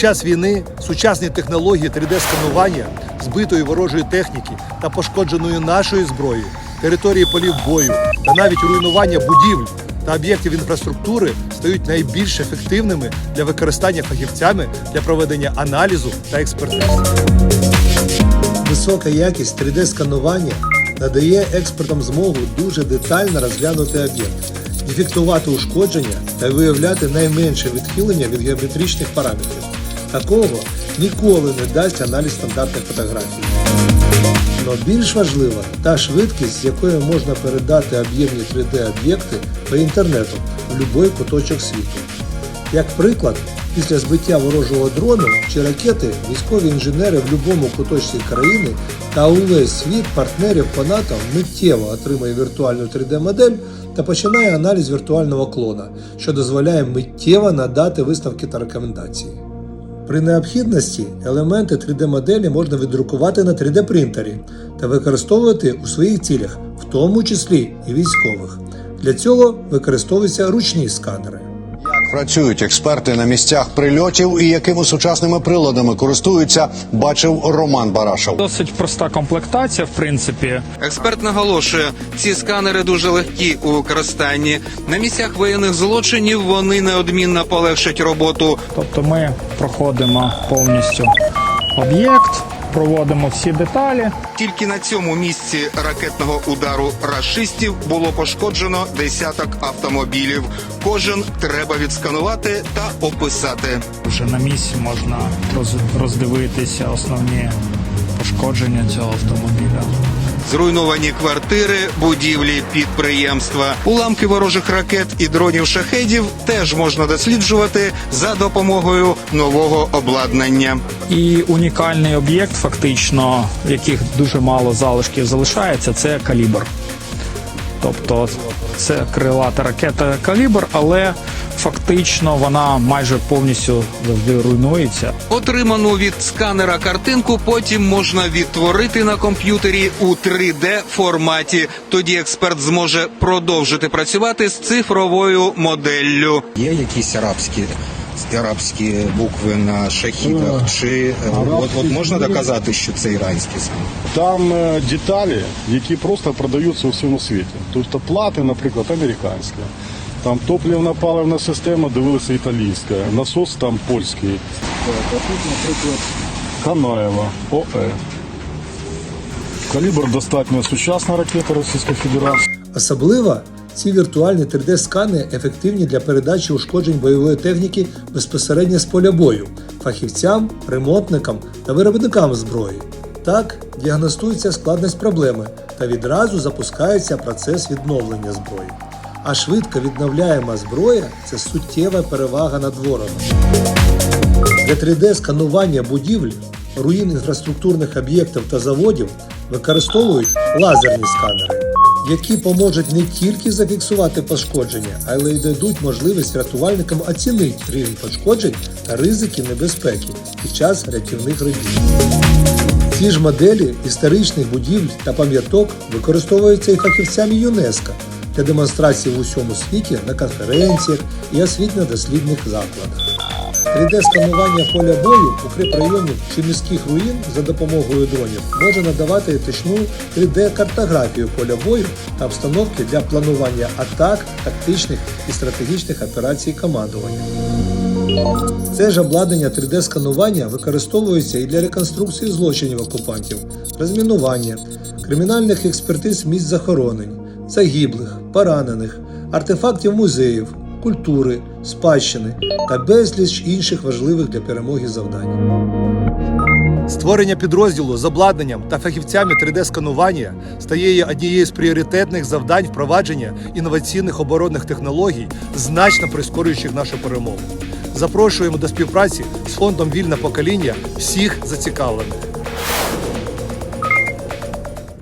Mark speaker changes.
Speaker 1: час війни сучасні технології 3D-сканування збитої ворожої техніки та пошкодженої нашої зброї, території полів бою та навіть руйнування будівель та об'єктів інфраструктури стають найбільш ефективними для використання фахівцями для проведення аналізу та експертиз. Висока якість 3D-сканування надає експертам змогу дуже детально розглянути об'єкт, дефектувати ушкодження та виявляти найменше відхилення від геометричних параметрів. Такого ніколи не дасть аналіз стандартних фотографій. Но більш важлива та швидкість, з якою можна передати об'ємні 3D-об'єкти по інтернету в будь-який куточок світу. Як приклад, після збиття ворожого дрону чи ракети військові інженери в будь-якому куточці країни та увесь світ партнерів по НАТО миттєво отримує віртуальну 3D-модель та починає аналіз віртуального клона, що дозволяє миттєво надати виставки та рекомендації. При необхідності елементи 3D-моделі можна віддрукувати на 3D-принтері та використовувати у своїх цілях, в тому числі і військових. Для цього використовуються ручні сканери.
Speaker 2: Як працюють експерти на місцях прильотів і якими сучасними приладами користуються, бачив Роман Барашов.
Speaker 3: Досить проста комплектація, в принципі.
Speaker 4: Експерт наголошує, ці сканери дуже легкі у використанні. На місцях воєнних злочинів вони неодмінно полегшать роботу.
Speaker 3: Тобто ми проходимо повністю об'єкт, проводимо всі деталі.
Speaker 4: Тільки на цьому місці ракетного удару рашистів було пошкоджено десяток автомобілів. Кожен треба відсканувати та описати.
Speaker 3: Вже на місці можна роз- роздивитися основні пошкодження цього автомобіля.
Speaker 4: Зруйновані квартири, будівлі, підприємства, уламки ворожих ракет і дронів шахедів теж можна досліджувати за допомогою нового обладнання.
Speaker 3: І унікальний об'єкт, фактично, яких дуже мало залишків залишається, це калібр. Тобто це крилата ракета калібр, але фактично вона майже повністю завжди руйнується.
Speaker 4: Отриману від сканера картинку потім можна відтворити на комп'ютері у 3D форматі. Тоді експерт зможе продовжити працювати з цифровою моделлю.
Speaker 5: Є якісь арабські арабські букви на шахідах? Чи е, от, от можна доказати, що це іранські саме?
Speaker 6: Там е, деталі, які просто продаються у всьому світі. Тобто плати, наприклад, американська. Там топливна паливна система дивилася італійська, насос там польський. А тут, наприклад, Канаєва, ОЕ. Калібр достатньо сучасна ракета Російської Федерації.
Speaker 1: Особливо ці віртуальні 3D-скани ефективні для передачі ушкоджень бойової техніки безпосередньо з поля бою фахівцям, ремонтникам та виробникам зброї. Так діагностується складність проблеми та відразу запускається процес відновлення зброї. А швидко відновляєма зброя це суттєва перевага над ворогом. Для 3D-сканування будівель, руїн інфраструктурних об'єктів та заводів використовують лазерні сканери, які поможуть не тільки зафіксувати пошкодження, але й дадуть можливість рятувальникам оцінити рівень пошкоджень та ризики небезпеки під час рятівних робіт. Ці ж моделі історичних будівель та пам'яток використовуються і фахівцями ЮНЕСКО для демонстрації в усьому світі на конференціях і освітньо-дослідних закладах. 3D-сканування поля бою, укріпрайонів чи міських руїн за допомогою дронів може надавати точну 3D-картографію поля бою та обстановки для планування атак, тактичних і стратегічних операцій командування. Це ж обладнання 3D-сканування використовується і для реконструкції злочинів окупантів, розмінування, кримінальних експертиз місць захоронень, загиблих, поранених, артефактів музеїв, культури, спадщини та безліч інших важливих для перемоги завдань. Створення підрозділу з обладнанням та фахівцями 3D-сканування стає однією з пріоритетних завдань впровадження інноваційних оборонних технологій, значно прискорюючих нашу перемогу. Запрошуємо до співпраці з фондом Вільне покоління всіх зацікавлених.